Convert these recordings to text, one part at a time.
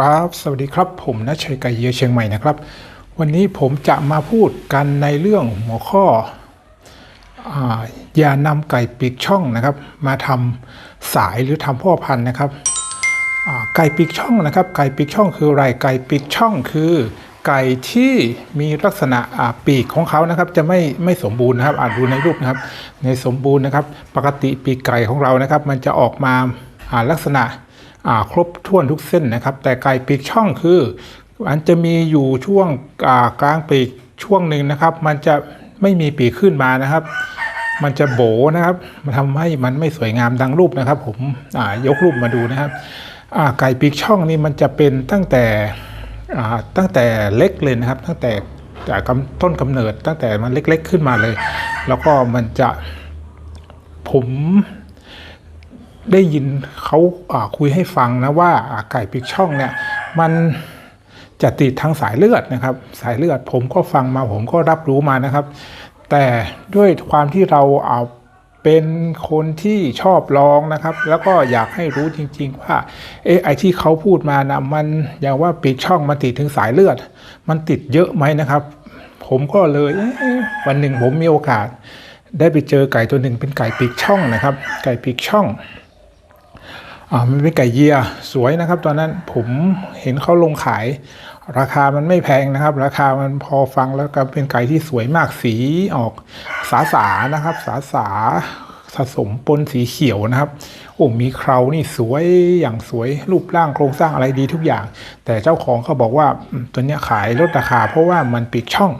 ครับ สวัสดีครับ ผมนัชชัยไก่เยียเชียงใหม่นะครับ วันนี้ผมจะมาพูดกันในเรื่องหัวข้อออย่านำไก่ปีกช่องนะครับ มาทำสายหรือทำพ่อพันธุ์นะครับไก่ปีกช่องนะครับ ไก่ปีกช่องคืออะไรไก่ปีกช่องคือ ไก่ที่มีลักษณะปีกของเขานะครับ จะไม่ไม่สมบูรณ์นะครับอาจดูในรูปนะครับ ในสมบูรณ์นะครับ ปกติปีกไก่ของเรานะครับ มันจะออกมาลักษณะ ครบถ้วนทุกเส้นนะครับ แต่ไก่ปีกช่องคือมันจะมีอยู่ช่วงกลางปีกช่วงหนึ่งนะครับ มันจะไม่มีปีกขึ้นมานะครับ มันจะโบนะครับมันทำให้มันไม่สวยงามดังรูปนะครับ ผมยกรูปมาดูนะครับไก่ปีกช่องนี่มันจะเป็นตั้งแต่ตั้งแต่เล็กเลยนะครับ ตั้งแต่จากต้นกำเนิดตั้งแต่มันเล็กๆขึ้นมาเลย แล้วก็มันจะผม ได้ยินเขาาคุยให้ฟังนะว่าาไก่ปีกช่องเนี่ยมันจะติดทางสายเลือดนะครับ สายเลือดผมก็ฟังมาผมก็รับรู้มานะครับ แต่ด้วยความที่เราเอาเป็นคนที่ชอบลองนะครับ แล้วก็อยากให้รู้จริง ๆ ว่าเอไอที่เขาพูดมานะมันอย่างว่าปีกช่องมันติดถึงสายเลือด มันติดเยอะไหมนะครับ ผมก็เลยวันหนึ่งผมมีโอกาส ได้ไปเจอไก่ตัวหนึ่งเป็นไก่ปีกช่องนะครับ ไก่ปีกช่อง อ่ามันเป็นไก่เยียสวยนะครับ ตอนนั้นผมเห็นเขาลงขาย ราคามันไม่แพงนะครับ ราคามันพอฟังแล้วก็เป็นไก่ที่สวยมากสีออกสาสานะครับ สาสาผสมปนสีเขียวนะครับ โอ้มีเครานี่สวยอย่างสวยรูปร่างโครงสร้างอะไรดีทุกอย่าง แต่เจ้าของเขาบอกว่าตัวเนี้ยขายลดราคา เพราะว่ามันปีกช่อง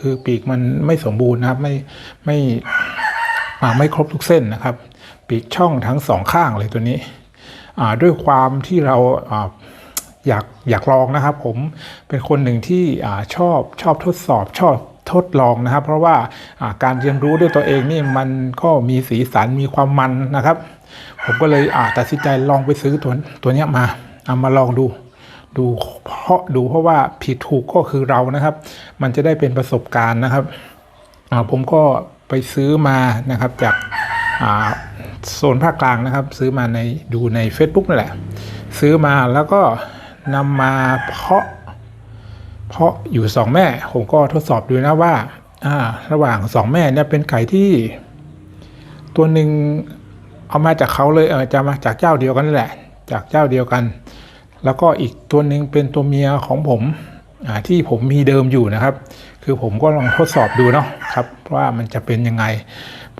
คือปีกมันไม่สมบูรณ์นะครับ ไม่ไม่ไม่ครบทุกเส้นนะครับ ปีกช่องทั้งสองข้างเลยตัวนี้ ด้วยความที่เราอยากอยากลองนะครับ ผมเป็นคนหนึ่งที่อชอบชอบทดสอบชอบทดลองนะครับ เพราะว่าการเรียนรู้ด้วยตัวเองนี่มันก็มีสีสันมีความมันนะครับ ผมก็เลยตัดสินใจลองไปซื้อตัวตัวนี้มาเอามาลองดูดูเพราะดูเพราะว่าผิดถูกก็คือเรานะครับ มันจะได้เป็นประสบการณ์นะครับผมก็ไปซื้อมานะครับจากอ โซนภาคกลางนะครับ ซื้อมาในดูใน Facebook นั่นแหละ ซื้อมาแล้วก็นำมาเพาะ เพาะอยู่สองแม่ ผมก็ทดสอบดูนะว่าอ่า ระหว่างสองแม่เนี่ยเป็นไก่ที่ ตัวหนึ่งเอามาจากเขาเลยเออจะมาจากเจ้าเดียวกันนั่นแหละ จากเจ้าเดียวกัน แล้วก็อีกตัวหนึ่งเป็นตัวเมียของผม ที่ผมมีเดิมอยู่นะครับ คือผมก็ลองทดสอบดูเนาะครับว่ามันจะเป็นยังไง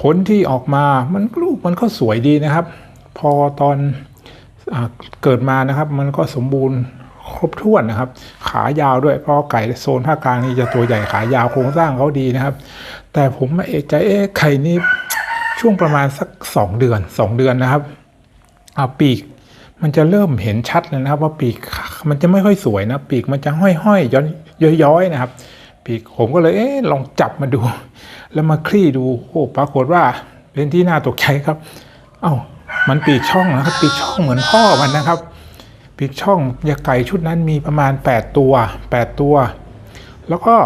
ผลที่ออกมามันลูกมันก็สวยดีนะครับ พอตอนอเกิดมานะครับ มันก็สมบูรณ์ครบถ้วนนะครับ ขายาวด้วยเพราะไก่โซนภาคกลางนี่จะตัวใหญ่ขายาวโครงสร้างเขาดีนะครับ แต่ผมเอกใจเอ๊ะไข่นี่ช่วงประมาณสักสองเดือนสองเดือนนะครับอ่าปีก มันจะเริ่มเห็นชัดเลยนะครับ ว่าปีกมันจะไม่ค่อยสวยนะ ปีกมันจะห้อยๆย้อนย้อยๆนะครับ ปีกผมก็เลยเอ๊ะลองจับมาดู แล้วมาคลี่ดูโอ้ปรากฏว่าเป็นที่น่าตกใจครับ เอ้ามันปีกช่องนะครับ ปีกช่องเหมือนพ่อมันนะครับ ปีกช่องยาไก่ชุดนั้นมีประมาณ 8 ตัว 8 ตัว แล้วก็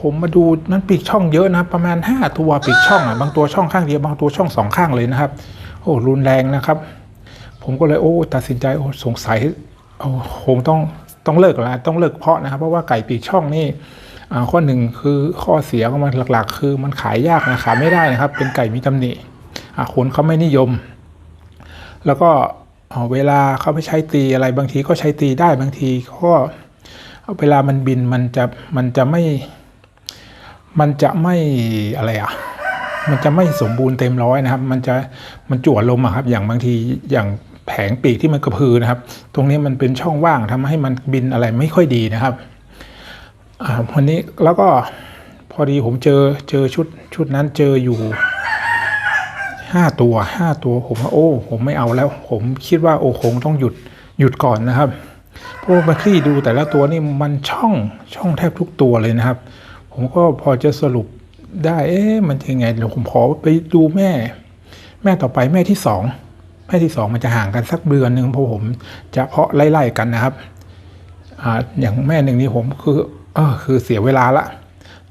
ผมมาดูนั้นปีกช่องเยอะนะครับประมาณ 5 ตัวปีกช่องอะบางตัวช่องข้างเดียวบางตัวช่องสองข้างเลยนะครับ โอ้รุนแรงนะครับ ผมก็เลยโอ้ตัดสินใจโอ้สงสัยโอ้คงต้องต้องเลิกแล้วต้องเลิกเพาะนะครับ เพราะว่าไก่ปีกช่องนี่ข้อหนึ่งคือข้อเสียของมันหลักๆ คือมันขายยากนะขายไม่ได้นะครับ เป็นไก่มีตำหนิคนเขาไม่นิยม แล้วก็เอ่อเวลาเขาไปใช้ตีอะไรบางทีก็ใช้ตีได้บางทีก็เวลามันบินมันจะมันจะไม่ มันจะไม่อะไรอะมันจะไม่สมบูรณ์เต็มร้อยนะครับ มันจะมันจั่วลมอะครับ อย่างบางทีอย่าง แผงปีกที่มันกระพือนะครับ ตรงนี้มันเป็นช่องว่างทำให้มันบินอะไรไม่ค่อยดีนะครับวันนี้แล้วก็พอดีผมเจอเจอชุดชุดนั้นเจออยู่ห้าตัวห้าตัวผมว่าโอ้ผมไม่เอาแล้ว ผมคิดว่าโอ้คงต้องหยุดหยุดก่อนนะครับเพราะว่ามาคลี่ดูแต่ละตัวนี่มันช่องช่องแทบทุกตัวเลยนะครับ ผมก็พอจะสรุปได้เอ๊ะมันยังไงเดี๋ยวผมขอไปดูแม่ แม่ต่อไปแม่ที่สอง แม่ที่สองมันจะห่างกันสักเดือนหนึ่งเพราะผมจะเพาะไล่ๆกันนะครับอ่าอย่างแม่หนึ่งนี้ผมคือเออคือเสียเวลาละ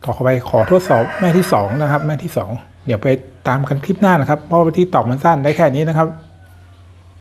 ต่อไปขอทดสอบแม่ที่สองนะครับ แม่ที่สองเดี๋ยวไปตามกันคลิปหน้านะครับ เพราะที่ตอบมันสั้นได้แค่นี้นะครับ